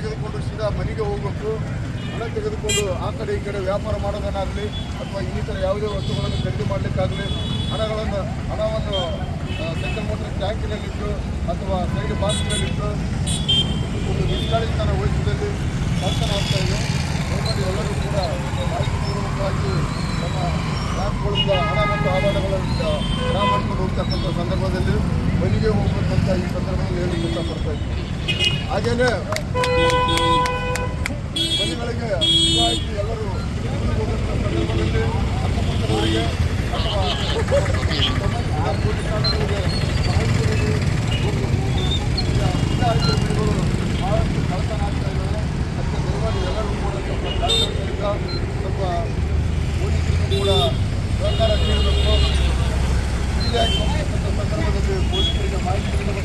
ತೆಗೆದುಕೊಂಡು ಸೀದಾ ಮನೆಗೆ ಹೋಗಬೇಕು. ಹಣ ತೆಗೆದುಕೊಂಡು ಆ ಕಡೆ ಈ ಕಡೆ ವ್ಯಾಪಾರ ಮಾಡೋದನ್ನಾಗಲಿ ಅಥವಾ ಇನ್ನಿತರ ಯಾವುದೇ ವಸ್ತುಗಳನ್ನು ಖರೀದಿ ಮಾಡಲಿಕ್ಕಾಗಲಿ ಹಣಗಳನ್ನು, ಹಣವನ್ನು ಸೆಂಟ್ರಲ್ ಮೋಟರ್ ಟ್ಯಾಂಕಿನಲ್ಲಿಟ್ಟು ಅಥವಾ ಸೈಡ್ ಬಾಕ್ಸ್ನಲ್ಲಿಟ್ಟು ಒಂದು ನಿಷ್ಕಾಳಿತನ ವಹಿಸಿದಲ್ಲಿ ಸಾಧನೆ ಆಗ್ತಾ ಇದೆ. ದಯಮಾಡಿ ಎಲ್ಲರೂ ಕೂಡ ಮಾಹಿತಿಪೂರ್ವಕವಾಗಿ ನಮ್ಮ ಬ್ಯಾಂಕ್ಗಳಿಂದ ಹಣ ಮತ್ತು ಆಭರಣಗಳನ್ನು ಹಣ ಮಾಡಿಕೊಂಡು ಹೋಗ್ತಕ್ಕಂಥ ಸಂದರ್ಭದಲ್ಲಿ ಮನೆಗೆ ಹೋಗ್ಬೇಕಂತ ಈ ಸಂದರ್ಭದಲ್ಲಿ ಹೇಳಿ ಇಷ್ಟಪಡ್ತಾ ಇದ್ದೀನಿ. ಹಾಗೆಯೇ ಮಕ್ಕಳಿಗೆ ಎಲ್ಲರೂ ಸಂದರ್ಭದಲ್ಲಿ ಅಕ್ಕಪಕ್ಕದವರಿಗೆ ಅಥವಾ ರಾಜಕಾರಣಗಳಿಗೆ ಮಾಹಿತಿ ಅಧಿಕಾರಿಗಳು ಬಹಳಷ್ಟು ಕಳತನ ಆಗ್ತಾ ಇದ್ದಾರೆ ಅದಕ್ಕೆ ದಯಮಾಡಿ ಎಲ್ಲರೂ ಕೂಡ ಸ್ವಲ್ಪ ಕೂಡ ಸಹಕಾರ ನೀಡಬೇಕು ಮೀಡಿಯಾಕ್ಕೆ ಸಂದರ್ಭದಲ್ಲಿ ಪೊಲೀಸರಿಗೆ ಮಾಹಿತಿ ನೀಡಬೇಕು